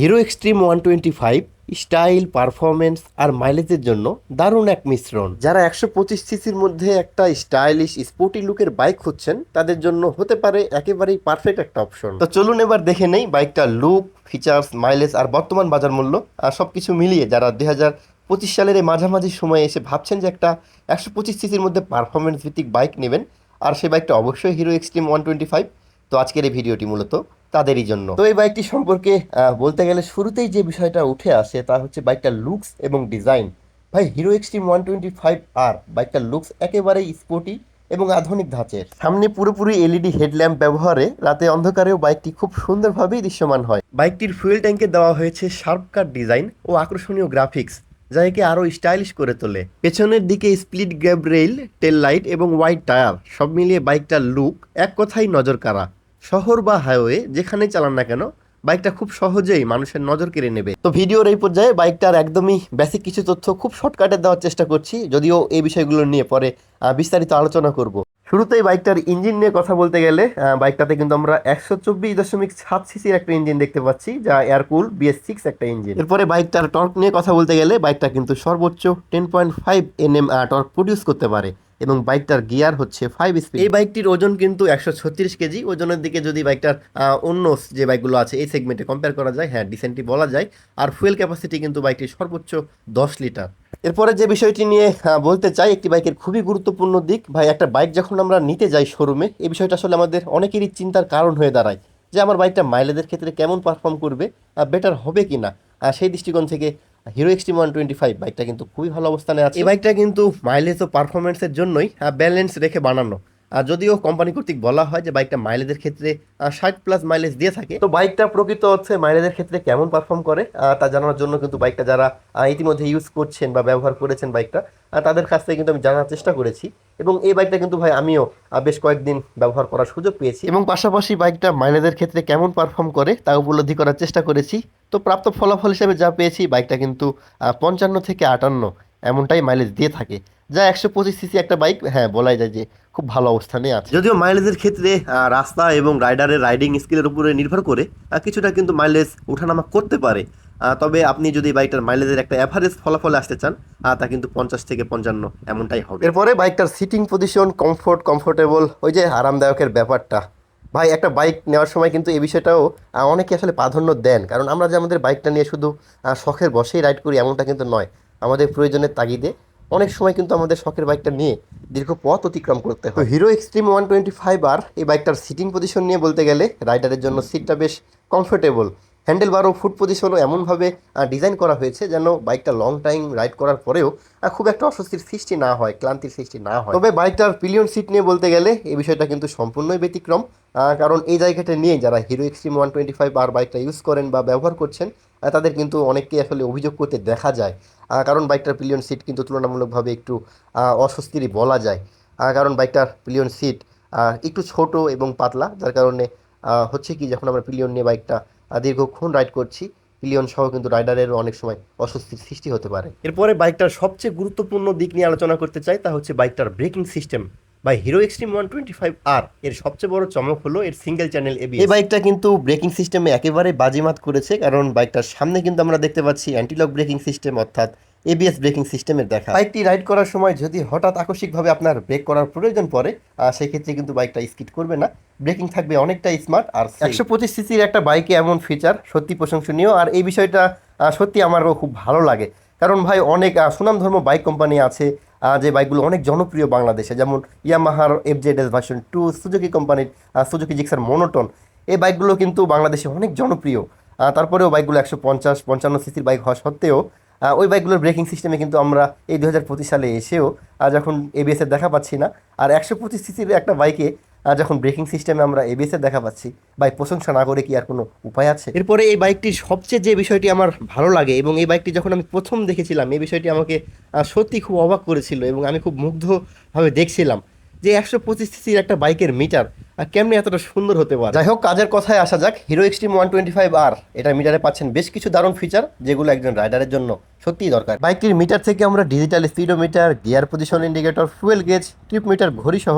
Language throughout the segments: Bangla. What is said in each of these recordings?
Hero Xtreme one twenty five, style performance আর মাইলেজের জন্য দারুণ এক মিশ্রণ। যারা একশো পঁচিশ সিসির মধ্যে একটা স্টাইলিশ, স্পোর্টি লুকের বাইক খুঁজছেন, তাদের জন্য হতে পারে একেবারেই পারফেক্ট একটা অপশন। তো চলুন এবার দেখে নেই বাইকটার লুক, ফিচার্স, মাইলেজ আর বর্তমান বাজার মূল্য, আর সব কিছু মিলিয়ে যারা দুই হাজার পঁচিশ সালের এই মাঝামাঝি সময়ে এসে ভাবছেন যে একটা একশো পঁচিশ সিসির মধ্যে পারফরমেন্স ভিত্তিক বাইক নেবেন, আর সেই বাইকটা অবশ্যই Hero Xtreme one twenty five. তো আজকের এই ভিডিওটি মূলত তাদেরই জন্য। তো এই বাইকটি সম্পর্কে বলতে গেলে শুরুতেই যে বিষয়টা উঠে আসে তা হচ্ছে বাইকটার লুকস এবং ডিজাইন ভাই Hero Xtreme one twenty five আর বাইকটার লুকস একেবারেই স্পোর্টি এবং আধুনিক ধাঁচের। সামনে পুরোপুরি এলইডি হেডল্যাম্প ব্যবহারে রাতে অন্ধকারেও বাইকটি খুব সুন্দরভাবেই দৃশ্যমান হয়। বাইকটির ফুয়েল ট্যাঙ্কে দেওয়া হয়েছে শার্প কাট ডিজাইন ও আকর্ষণীয় গ্রাফিক্স যা একে আরও স্টাইলিশ করে তোলে। পেছনের দিকে split grab rail tail light এবং হোয়াইট টায়ার সব মিলিয়ে বাইকটার লুক এক কথাই নজর কাড়া শহর বা হাইওয়ে যেখানেই চালান না কেন, বাইকটা খুব সহজেই মানুষের নজর কেড়ে নেবে। তো ভিডিওর এই পর্যায়ে বাইকটার একদমই বেসিক কিছু তথ্য খুব শর্টকাটে দেওয়ার চেষ্টা করছি, যদিও এই বিষয়গুলো নিয়ে পরে বিস্তারিত আলোচনা করব। শুরুতেই বাইকটার ইঞ্জিন নিয়ে কথা বলতে গেলে বাইকটাতে কিন্তু আমরা একশো চব্বিশ দশমিক সাত সিসির একটা ইঞ্জিন দেখতে পাচ্ছি, যা এয়ারকুল বিএস সিক্স একটা ইঞ্জিন এরপরে বাইকটার টর্ক নিয়ে কথা বলতে গেলে, বাইকটা কিন্তু সর্বোচ্চ ten point five NM torque produce করতে পারে। এবং বাইকটার গিয়ার হচ্ছে ফাইভ স্পিড এই বাইকটির ওজন কিন্তু একশো ছত্রিশ কেজি। ওজনের দিকে যদি বাইকটার অন্য যে বাইকগুলো আছে, এই সেগমেন্টে কম্পেয়ার করা যায় হ্যাঁ ডিসেন্টলি বলা যায়। আর ফুয়েল ক্যাপাসিটি কিন্তু বাইকটির সর্বোচ্চ দশ লিটার। এরপরে যে বিষয়টি নিয়ে বলতে চাই, একটি বাইকের খুবই গুরুত্বপূর্ণ দিক, ভাই, একটা বাইক যখন আমরা নিতে যাই শোরুমে এই বিষয়টা আসলে আমাদের অনেকেরই চিন্তার কারণ হয়ে দাঁড়ায়, যে আমার বাইকটা মাইলেজের ক্ষেত্রে কেমন পারফর্ম করবে বেটার হবে কি না সেই দৃষ্টিকোণ থেকে Hero XT one twenty five বাইকটা কিন্তু খুবই ভালো অবস্থানে আছে। এই বাইকটা কিন্তু মাইলেজ ও পারফরমেন্সের জন্যই ব্যালেন্স রেখে বানানো। যদিও কোম্পানি কর্তৃক বলা হয় যে বাইকটা মাইলেজের ক্ষেত্রে ষাট প্লাস মাইলেজ দিয়ে থাকে। তো বাইকটা প্রকৃত হচ্ছে মাইলেজের ক্ষেত্রে কেমন পারফর্ম করে তা জানার জন্য কিন্তু বাইকটা যারা ইতিমধ্যে ইউজ করছেন বা ব্যবহার করেছেন বাইকটা তাদের কাছ থেকে কিন্তু আমি জানার চেষ্টা করেছি। এবং এই বাইকটা কিন্তু ভাই আমিও বেশ কয়েকদিন ব্যবহার করার সুযোগ পেয়েছি। এবং পাশাপাশি বাইকটা মাইলেজের ক্ষেত্রে কেমন পারফর্ম করে, তা উপলব্ধি করার চেষ্টা করেছি। তো প্রাপ্ত ফলাফল হিসেবে যা পেয়েছি বাইকটা কিন্তু পঞ্চান্ন থেকে আটান্ন এমনটাই মাইলেজ দিয়ে থাকে। যা একশো পঁচিশ সিসি একটা বাইক হ্যাঁ বলাই যায় যে খুব ভালো অবস্থানে আছে। যদিও মাইলেজের ক্ষেত্রে রাস্তা এবং রাইডারের রাইডিং স্কিলের উপরে নির্ভর করে কিছুটা কিন্তু মাইলেজ ওঠানামা করতে পারে। তবে আপনি যদি বাইকটার মাইলেজের একটা অ্যাভারেজ ফলাফলে আসতে চান তা কিন্তু পঞ্চাশ থেকে পঞ্চান্ন এমনটাই হবে। এরপরে বাইকটার সিটিং পজিশন কমফোর্ট কমফোর্টেবল ওই যে আরামদায়কের ব্যাপারটা। ভাই একটা বাইক নেওয়ার সময় কিন্তু এই বিষয়টাও অনেকে আসলে প্রাধান্য দেন। কারণ আমরা যে আমাদের বাইকটা নিয়ে শুধু শখের বসেই রাইড করি এমনটা কিন্তু নয়। আমাদের প্রয়োজনের তাগিদে অনেক সময় কিন্তু আমাদের শখের বাইকটা নিয়ে দীর্ঘ পথ অতিক্রম করতে হয়। Hero Xtreme one twenty five R এই বাইকটার সিটিং পজিশন নিয়ে বলতে গেলে রাইডারের জন্য সিটটা বেশ কমফোর্টেবল হ্যান্ডেল বার ও ফুট পজিশনও এমনভাবে ডিজাইন করা হয়েছে যেন বাইকটা লং টাইম রাইড করার পরেও খুব একটা অস্বস্তির সৃষ্টি না হয়, ক্লান্তির সৃষ্টি না হয়। তবে বাইকটার পিলিয়ন সিট নিয়ে বলতে গেলে, এই বিষয়টা কিন্তু সম্পূর্ণই ব্যতিক্রম। কারণ এই জায়গাটা নিয়ে যারা Hero Xtreme one twenty five R বাইকটা ইউজ করেন বা ব্যবহার করছেন তাদের কিন্তু অনেককেই আসলে অভিযোগ করতে দেখা যায়। কারণ বাইকটার পিলিয়ন সিট কিন্তু তুলনামূলকভাবে একটু অস্বস্তিরই বলা যায়। কারণ বাইকটার পিলিয়ন সিট একটু ছোট এবং পাতলা, যার কারণে হচ্ছে কি, যখন আমরা পিলিয়ন নিয়ে বাইকটা দীর্ঘক্ষণ রাইড করছি। পিলিয়ন সহ কিন্তু রাইডারের অনেক সময় অস্বস্তির সৃষ্টি হতে পারে। এরপরে বাইকটার সবচেয়ে গুরুত্বপূর্ণ দিক নিয়ে আলোচনা করতে চাই তা হচ্ছে বাইকটার ব্রেকিং সিস্টেম বা Hero Xtreme one twenty five R এর সবচেয়ে বড় চমক হলো এর সিঙ্গেল চ্যানেল এবি এই বাইকটা কিন্তু ব্রেকিং সিস্টেমে একেবারে বাজিমাত করেছে কারণ বাইকটার সামনে কিন্তু আমরা দেখতে পাচ্ছি অ্যান্টিলক ব্রেকিং সিস্টেম অর্থাৎ এবিএস ব্রেকিং সিস্টেমের দেখা। বাইকটি রাইড করার সময় যদি হঠাৎ আকস্মিকভাবে আপনার ব্রেক করার প্রয়োজন পড়ে সেক্ষেত্রে কিন্তু বাইকটা স্কিড করবে না। ব্রেকিং থাকবে অনেকটা স্মার্ট আর একশো পঁচিশ সিসির একটা বাইকে এমন ফিচার সত্যি প্রশংসনীয়। আর এই বিষয়টা সত্যি আমারও খুব ভালো লাগে। কারণ ভাই অনেক সুনামধর্ম বাইক কোম্পানি আছে যে বাইকগুলো অনেক জনপ্রিয় বাংলাদেশে। যেমন ইয়ামাহার F Z S version two Suzuki কোম্পানির সুজুকি জিক্সার মোনোটন এই বাইকগুলো কিন্তু বাংলাদেশে অনেক জনপ্রিয়। তারপরেও বাইকগুলো একশো পঞ্চাশ পঞ্চান্ন সিসির বাইক হওয়া সত্ত্বেও ওই বাইকগুলোর ব্রেকিং সিস্টেমে কিন্তু আমরা এই দু হাজার পঁচিশ সালে এসেও যখন এবিএস এর দেখা পাচ্ছি না, আর একশো পঁচিশ সিসির একটা বাইকে যখন ব্রেকিং সিস্টেমে আমরা এবিএস এর দেখা পাচ্ছি বাইক প্রশংসা না করে কি আর কোনো উপায় আছে? এরপরে এই বাইকটির সবচেয়ে যে বিষয়টি আমার ভালো লাগে এবং এই বাইকটি যখন আমি প্রথম দেখেছিলাম, এই বিষয়টি আমাকে সত্যি খুব অবাক করেছিল এবং আমি খুব মুগ্ধভাবে দেখছিলাম। যে একশো পঁচিশ সিসির একটা বাইকের মিটার আর কেমনি এতটা সুন্দর হতে পারে? যাই হোক, কাজের কথায় আসা যাক। Hero Xtreme one twenty five R এটা মিটারে পাচ্ছেন বেশ কিছু দারুণ ফিচার যেগুলো একজন রাইডারের জন্য সত্যিই দরকার। বাইকটির মিটার থেকে আমরা digital speedometer gear position indicator fuel gauge trip meter ঘড়ি সহ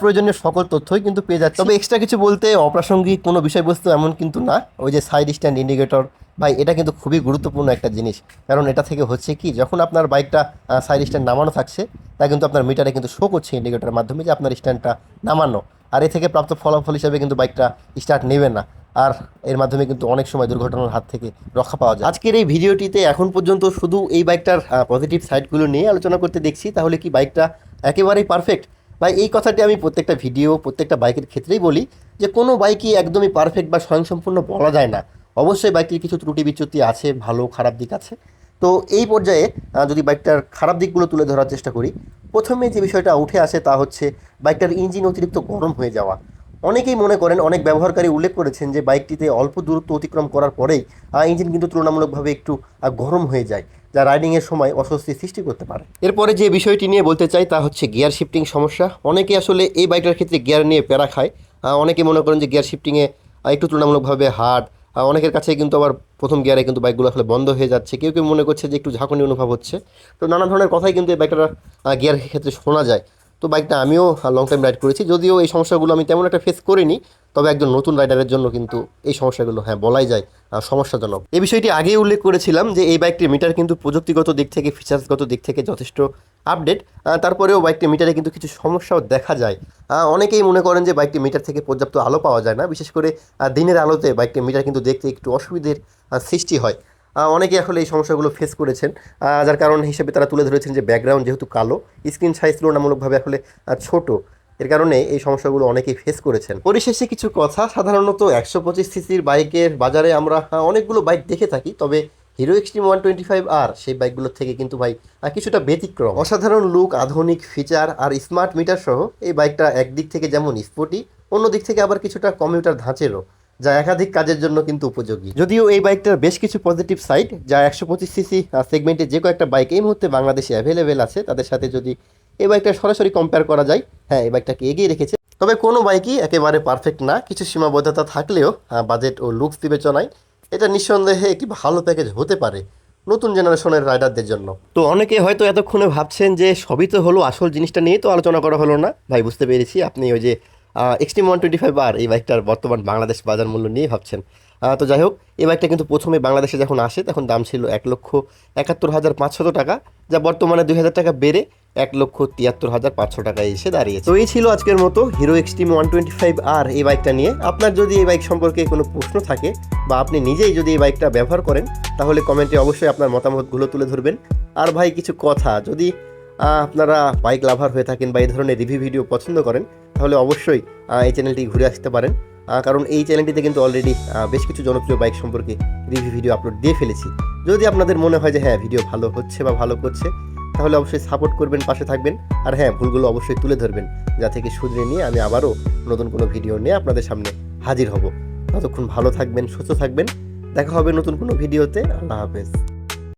প্রয়োজনীয় সকল তথ্যই কিন্তু পেয়ে যাচ্ছে। তবে এক্সট্রা কিছু বলতে অপ্রাসঙ্গিক কোনো বিষয়বস্তু এমন কিন্তু না। ওই যে সাইড স্ট্যান্ড ইন্ডিকেটর ভাই, এটা কিন্তু খুবই গুরুত্বপূর্ণ একটা জিনিস। কারণ এটা থেকে হচ্ছে কি, যখন আপনার বাইকটা সাইড স্ট্যান্ড নামানো থাকছে, তা কিন্তু আপনার মিটারে কিন্তু শো করছে ইন্ডিকেটরের মাধ্যমে যে আপনার স্ট্যান্ডটা নামানো। আর এ থেকে প্রাপ্ত ফলাফল হিসেবে কিন্তু বাইকটা স্টার্ট নেবে না। আর এর মাধ্যমে কিন্তু অনেক সময় দুর্ঘটনার হাত থেকে রক্ষা পাওয়া যায়। আজকের এই ভিডিওটিতে এখন পর্যন্ত শুধু এই বাইকটার পজিটিভ সাইডগুলো নিয়ে আলোচনা করতে দেখছি। তাহলে কি বাইকটা একেবারেই পারফেক্ট ভাই, এই কথাটি আমি প্রত্যেকটা ভিডিও প্রত্যেকটা বাইকের ক্ষেত্রেই বলি যে কোনো বাইকই একদমই পারফেক্ট বা স্বয়ংসম্পূর্ণ বলা যায় না। অবশ্যই বাইকটির কিছু ত্রুটি বিচ্যুতি আছে, ভালো, খারাপ দিক আছে। তো এই পর্যায়ে যদি বাইকটার খারাপ দিকগুলো তুলে ধরার চেষ্টা করি, প্রথমে যে বিষয়টা উঠে আসে তা হচ্ছে বাইকটার ইঞ্জিন অতিরিক্ত গরম হয়ে যাওয়া। অনেকেই মনে করেন, অনেক ব্যবহারকারী উল্লেখ করেছেন যে বাইকটিতে অল্প দূরত্ব অতিক্রম করার পরেই ইঞ্জিন কিন্তু তুলনামূলকভাবে একটু গরম হয়ে যায়, যা রাইডিংয়ের সময় অস্বস্তি সৃষ্টি করতে পারে। এরপরে যে বিষয়টি নিয়ে বলতে চাই তা হচ্ছে গিয়ার শিফটিং সমস্যা। অনেকে আসলে এই বাইকটার ক্ষেত্রে গিয়ার নিয়ে প্যারা খায়। অনেকে মনে করেন যে গিয়ার শিফটিংয়ে একটু তুলনামূলকভাবে হার্ড অনেকের কাছে কিন্তু আবার প্রথম গিয়ারে কিন্তু বাইকগুলো আসলে বন্ধ হয়ে যাচ্ছে। কেউ কেউ মনে করছে যে একটু ঝাঁকুনি অনুভব হচ্ছে। তো নানা ধরনের কথাই কিন্তু এই বাইকটার গিয়ার ক্ষেত্রে শোনা যায়। তো বাইকটা আমিও লং টাইম রাইড করেছি। যদিও এই সমস্যাগুলো আমি তেমন একটা ফেস করিনি, তবে একজন নতুন রাইডারের জন্য কিন্তু এই সমস্যাগুলো হ্যাঁ বলাই যায় সমস্যাজনক। এই বিষয়টি আগেই উল্লেখ করেছিলাম যে এই বাইকটির মিটার কিন্তু প্রযুক্তিগত দিক থেকে ফিচার্সগত দিক থেকে যথেষ্ট আপডেট তারপরেও বাইকটির মিটারে কিন্তু কিছু সমস্যাও দেখা যায়। অনেকেই মনে করেন যে বাইকটি মিটার থেকে পর্যাপ্ত আলো পাওয়া যায় না, বিশেষ করে দিনের আলোতে বাইকটির মিটার কিন্তু দেখতে একটু অসুবিধের সৃষ্টি হয়। অনেকে আসলে এই সমস্যাগুলো ফেস করেছেন। যার কারণ হিসেবে তারা তুলে ধরেছেন যে ব্যাকগ্রাউন্ড যেহেতু কালো স্ক্রিন সাইজ তুলনামূলকভাবে আসলে ছোট। এর কারণে এই সমস্যাগুলো অনেকেই ফেস করেছেন। পরিশেষে কিছু কথা। সাধারণত একশো পঁচিশ সিসির বাইকের বাজারে আমরা অনেকগুলো বাইক দেখে থাকি, তবে Hero Xtreme one twenty five R সেই বাইকগুলোর থেকে কিন্তু ভাই কিছুটা ব্যতিক্রম। অসাধারণ লুক আধুনিক ফিচার আর স্মার্ট মিটার সহ এই বাইকটা একদিক থেকে যেমন স্পোর্টি অন্য দিক থেকে আবার কিছুটা কমিউটার ধাঁচেরও। যা একাধিক কাজের জন্য কিন্তু উপযোগী। যদিও এই বাইকটার বেশ কিছু পজিটিভ সাইড যা একশো পঁচিশ সিসি সেগমেন্টে যে কয়েকটা বাইক এই মুহূর্তে বাংলাদেশে অ্যাভেলেবেল আছে, তাদের সাথে যদি এই বাইকটা সরাসরি কম্পেয়ার করা যায় হ্যাঁ এই বাইকটাকে এগিয়ে রেখেছে। তবে কোনো বাইকই একেবারে পারফেক্ট না, কিছু সীমাবদ্ধতা থাকলেও বাজেট ও লুকস বিবেচনায় এটা নিঃসন্দেহে একটি ভালো প্যাকেজ হতে পারে নতুন জেনারেশনের রাইডারদের জন্য। তো অনেকে হয়তো এতক্ষণে ভাবছেন যে সবই তো হলো আসল জিনিসটা নিয়ে তো আলোচনা করা হলো না। ভাই, বুঝতে পেরেছি আপনি ওই যে Xtreme one twenty five R এই বাইকটার বর্তমান বাংলাদেশ বাজার মূল্য নিয়ে ভাবছেন। তো যাই হোক এই বাইকটা কিন্তু প্রথমে বাংলাদেশে যখন আসে, তখন দাম ছিল এক লক্ষ একাত্তর হাজার পাঁচশত টাকা, যা বর্তমানে দুই হাজার টাকা বেড়ে এক লক্ষ তিয়াত্তর হাজার পাঁচশো টাকায় এসে দাঁড়িয়েছে। তো এই ছিল আজকের মতো Hero Xtreme one twenty five R এই বাইকটা নিয়ে। আপনার যদি এই বাইক সম্পর্কে কোনো প্রশ্ন থাকে, বা আপনি নিজেই যদি এই বাইকটা ব্যবহার করেন, তাহলে কমেন্টে অবশ্যই আপনার মতামতগুলো তুলে ধরবেন। আর ভাই, কিছু কথা, যদি আপনারা বাইক লাভার হয়ে থাকেন বা এই ধরনের রিভিউ ভিডিও পছন্দ করেন তাহলে অবশ্যই এই চ্যানেলটি ঘুরে আসতে পারেন। কারণ এই চ্যানেলটিতে কিন্তু অলরেডি বেশ কিছু জনপ্রিয় বাইক সম্পর্কে রিভিউ ভিডিও আপলোড দিয়ে ফেলেছি। যদি আপনাদের মনে হয় যে হ্যাঁ ভিডিও ভালো হচ্ছে বা ভালো করছে, তাহলে অবশ্যই সাপোর্ট করবেন, পাশে থাকবেন। আর হ্যাঁ ভুলগুলো অবশ্যই তুলে ধরবেন যা থেকে শুধরে নিয়ে আমি আবারও নতুন কোনো ভিডিও নিয়ে আপনাদের সামনে হাজির হব। ততক্ষণ ভালো থাকবেন, সুস্থ থাকবেন। দেখা হবে নতুন কোনো ভিডিওতে আল্লাহ হাফেজ।